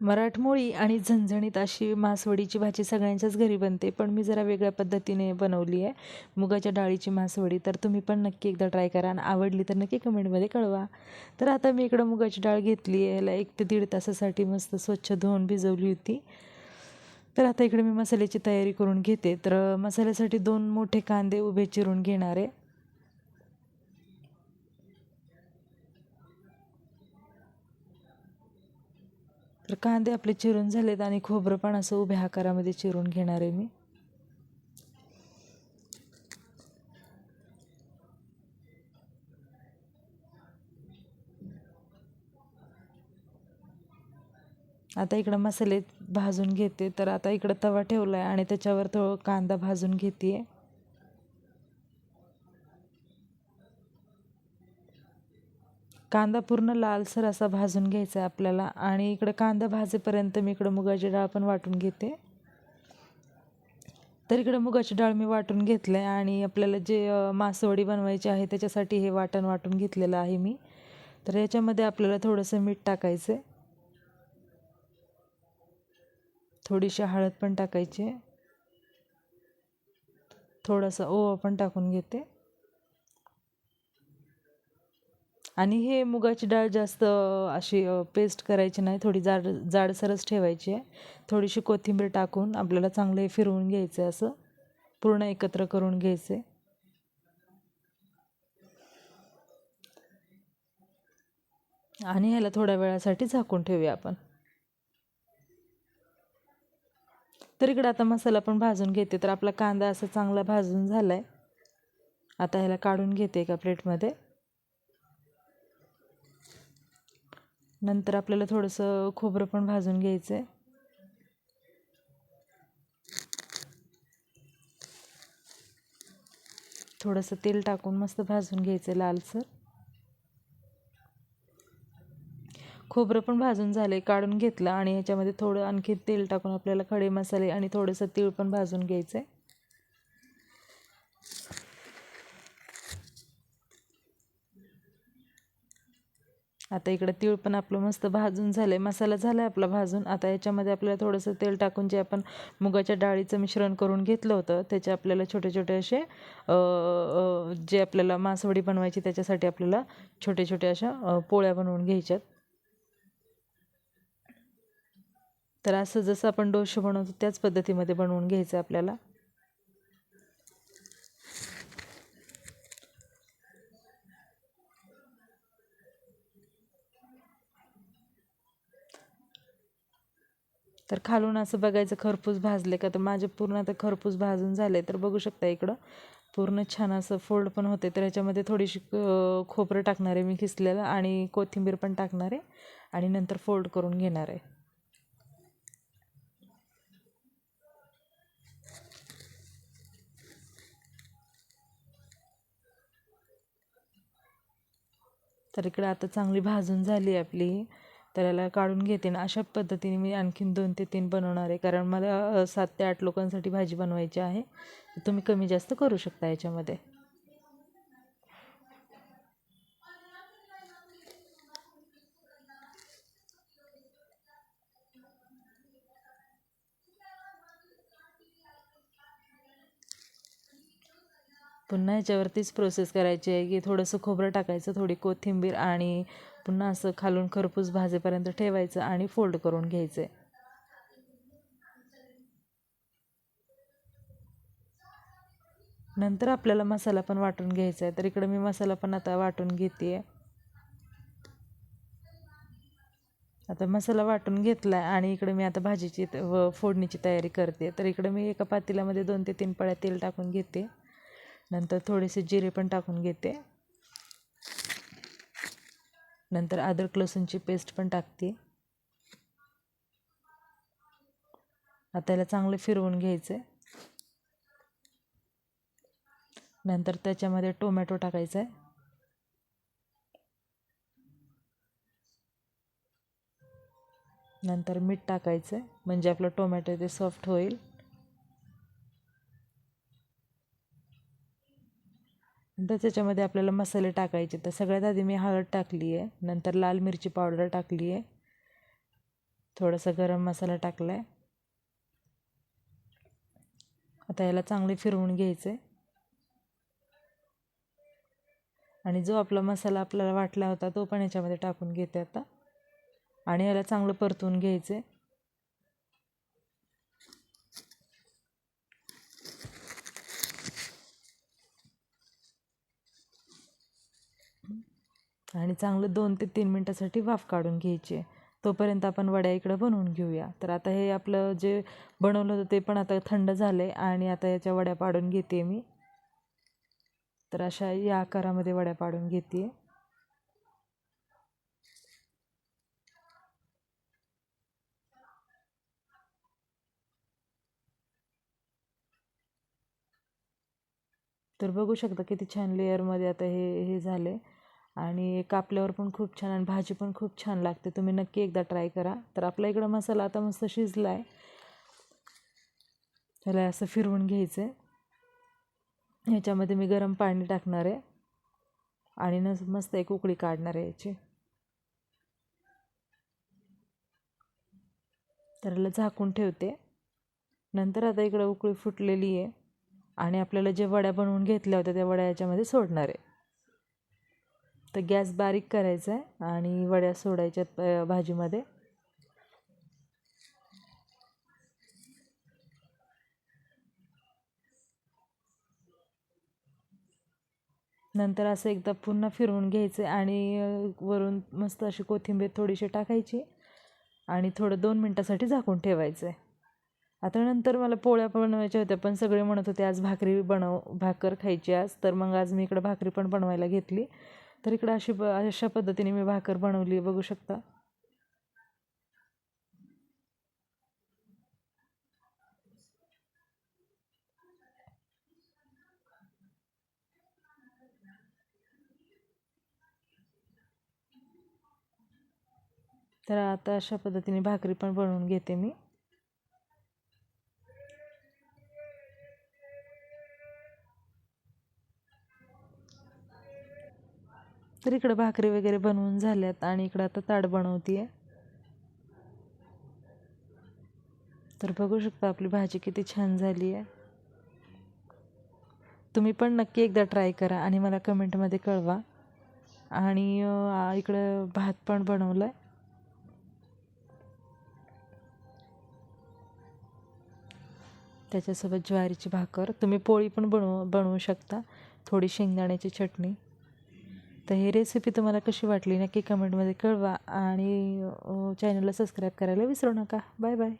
मराठमोळी आणि झणझणीत अशी मासवडीची भाजी सगळ्यांच्याच घरी बनते पण मी जरा वेगळ्या पद्धतीने बनवली आहे. मुगाच्या डाळीची मासवडी तर तुम्ही पण नक्की एकदा ट्राय करा आणि आवडली तर नक्की कमेंटमध्ये कळवा. तर आता मी इकडं मुगाची डाळ घेतली आहे याला एक ते दीड तासासाठी मस्त स्वच्छ धुवून भिजवली होती. तर आता इकडे मी मसाल्याची तयारी करून घेते. तर मसाल्यासाठी दोन मोठे कांदे उभे चिरून घेणार आहे. तर कांदे आपले चिरून झालेत आणि खोबरं पण असं उभ्या आकारामध्ये चिरून घेणार आहे मी. आता इकडं मसाले भाजून घेते. तर आता इकडं तवा ठेवला आहे आणि त्याच्यावर थोडं कांदा भाजून घेते आहे कांदा पूर्ण लालसर असा भाजून घ्यायचा आहे आपल्याला. आणि इकडं कांदा भाजेपर्यंत मी इकडं मुगाची डाळ पण वाटून घेते. तर इकडं मुगाची डाळ मी वाटून घेतलं आहे आणि आपल्याला जे मासवडी बनवायची आहे त्याच्यासाठी हे वाटण वाटून घेतलेलं आहे मी. तर याच्यामध्ये आपल्याला थोडंसं मीठ टाकायचं आहे थोडीशी हळद पण टाकायची आहे. थोडासा ओवा पण टाकून घेते. आणि हे मुगाची डाळ जास्त अशी पेस्ट करायची नाही. थोडी जाड जाडसरच ठेवायची आहे. थोडीशी कोथिंबीर टाकून आपल्याला चांगले फिरवून घ्यायचं आहे असं. पूर्ण एकत्र करून घ्यायचे आणि ह्याला थोड्या वेळासाठी झाकून ठेवूया आपण. तर इकडे आता मसाला पण भाजून घेते. तर आपला कांदा असा चांगला भाजून झाला आहे आता ह्याला काढून घेते एका प्लेटमध्ये. नंतर आपल्याला थोडंसं खोबरं पण भाजून घ्यायचं आहे थोडंसं तेल टाकून मस्त भाजून घ्यायचं आहे लालसर. खोबरं पण भाजून झाले काढून घेतलं आणि ह्याच्यामध्ये थोडं आणखी तेल टाकून आपल्याला खडे मसाले आणि थोडंसं तीळ पण भाजून घ्यायचं आहे आता इकडं तीळ पण आपलं मस्त भाजून झालं आहे मसाला झाला आहे आपला भाजून. आता याच्यामध्ये आपल्याला थोडंसं तेल टाकून जे आपण मुगाच्या डाळीचं मिश्रण करून घेतलं होतं त्याचे आपल्याला छोटे छोटे असे जे आपल्याला मासवडी बनवायची त्याच्यासाठी आपल्याला छोटे छोटे अशा पोळ्या बनवून घ्यायच्यात. तर असं जसं आपण डोसे बनवतो त्याच पद्धतीमध्ये बनवून घ्यायचं आपल्याला. तर खालून असं बघायचं खरपूस भाजले का? तर माझे पूर्ण आता खरपूस भाजून झाले तर बघू शकता इकडं. पूर्ण छान असं फोल्ड पण होते. तर याच्यामध्ये थोडीशी खोबरं टाकणार आहे मी खिसलेलं आणि कोथिंबीर पण टाकणार आहे आणि नंतर फोल्ड करून घेणार आहे. तर इकडं आता चांगली भाजून झाली आपली. तर याला काढून घेते ना अशा पद्धतीने मी आणखीन दोन ते तीन बनवणार आहे. कारण मला सात ते आठ लोकांसाठी भाजी बनवायची आहे. तुम्ही कमी जास्त करू शकता याच्यामध्ये. पुन्हा ह्याच्यावरतीच प्रोसेस करायची आहे की थोडंसं खोबरं टाकायचं थोडी कोथिंबीर आणि पुन्हा असं खालून खरपूस भाजेपर्यंत ठेवायचं आणि फोल्ड करून घ्यायचं. आहे नंतर आपल्याला मसाला पण वाटून घ्यायचा आहे. तर इकडं मी मसाला पण आता वाटून घेते आता मसाला वाटून घेतला आहे आणि इकडे मी आता भाजीची व फोडणीची तयारी करते. तर इकडे मी एका पातेल्यामध्ये दोन ते तीन पळ्या तेल टाकून घेते. नंतर थोडेसे जिरे पण टाकून घेते. नंतर अद्रक लसूणची पेस्ट पण टाकते. आता याला चांगलं फिरवून घ्यायचं आहे नंतर त्याच्यामध्ये टोमॅटो टाकायचा आहे नंतर मीठ टाकायचं आहे म्हणजे आपलं टोमॅटो ते सॉफ्ट होईल. नंतर त्याच्यामध्ये आपल्याला मसाले टाकायचे. तर सगळ्यात आधी मी हळद टाकली आहे नंतर लाल मिरची पावडर टाकली आहे थोडासा गरम मसाला टाकला आहे आता याला चांगले फिरवून घ्यायचे. आणि जो आपला मसाला आपल्याला वाटला होता तो पण याच्यामध्ये टाकून घेते आता. आणि याला चांगलं परतून घ्यायचे. आणि चांगलं दोन ते तीन मिनटासाठी वाफ काढून घ्यायची. आहे तोपर्यंत आपण वड्या इकडं बनवून घेऊया. तर आता हे आपलं जे बनवलं होतं ते पण आता थंड झालं आहे आणि आता याच्या वड्या पाडून घेते मी. तर अशा या आकारामध्ये वड्या पाडून घेते तर बघू शकता किती छान लेअरमध्ये आता हे हे झाले आणि कापल्यावर पण खूप छान आणि भाजी पण खूप छान लागते. तुम्ही नक्की एकदा ट्राय करा. तर आपल्या इकडं मसाला आता मस्त शिजला आहे त्याला असं फिरवून घ्यायचं आहे ह्याच्यामध्ये मी गरम पाणी टाकणार आहे. आणि न मस्त एक उकळी काढणार आहे याची. तर याला झाकून ठेवते. नंतर आता इकडं उकळी फुटलेली आहे. आणि आपल्याला जे वड्या बनवून घेतल्या होत्या त्या वड्या याच्यामध्ये सोडणार आहे. तर गॅस बारीक करायचा आहे आणि वड्या सोडायच्या भाजीमध्ये. नंतर असं एकदा पुन्हा फिरवून घ्यायचं आणि वरून मस्त अशी कोथिंबीर थोडीशी टाकायची आणि थोडं दोन मिनटासाठी झाकून ठेवायचं आहे. आता नंतर मला पोळ्या बनवायच्या होत्या पण सगळे म्हणत होते आज भाकरी बनव भाकर खायची आज. तर मग आज मी इकडं भाकरी पण बनवायला घेतली. तर इकडं अशी ब अशा पद्धतीने मी भाकर बनवली आहे बघू शकता. तर आता अशा पद्धतीने भाकरी पण बनवून घेते मी. तर इकडं भाकरी वगैरे बनवून झाल्यात आणि इकडं आता ताट बनवते आहे तर बघू शकता आपली भाजी किती छान झाली आहे तुम्ही पण नक्की एकदा ट्राय करा आणि मला कमेंटमध्ये कळवा. आणि इकडं भात पण बनवलं आहे त्याच्यासोबत ज्वारीची भाकर. तुम्ही पोळी पण बनवू बनवू शकता. थोडी शेंगदाण्याची चटणी. तर ही रेसिपी तुम्हाला कशी वाटली नक्की कमेंटमध्ये कळवा आणि चॅनलला सबस्क्राईब करायला विसरू नका. Bye bye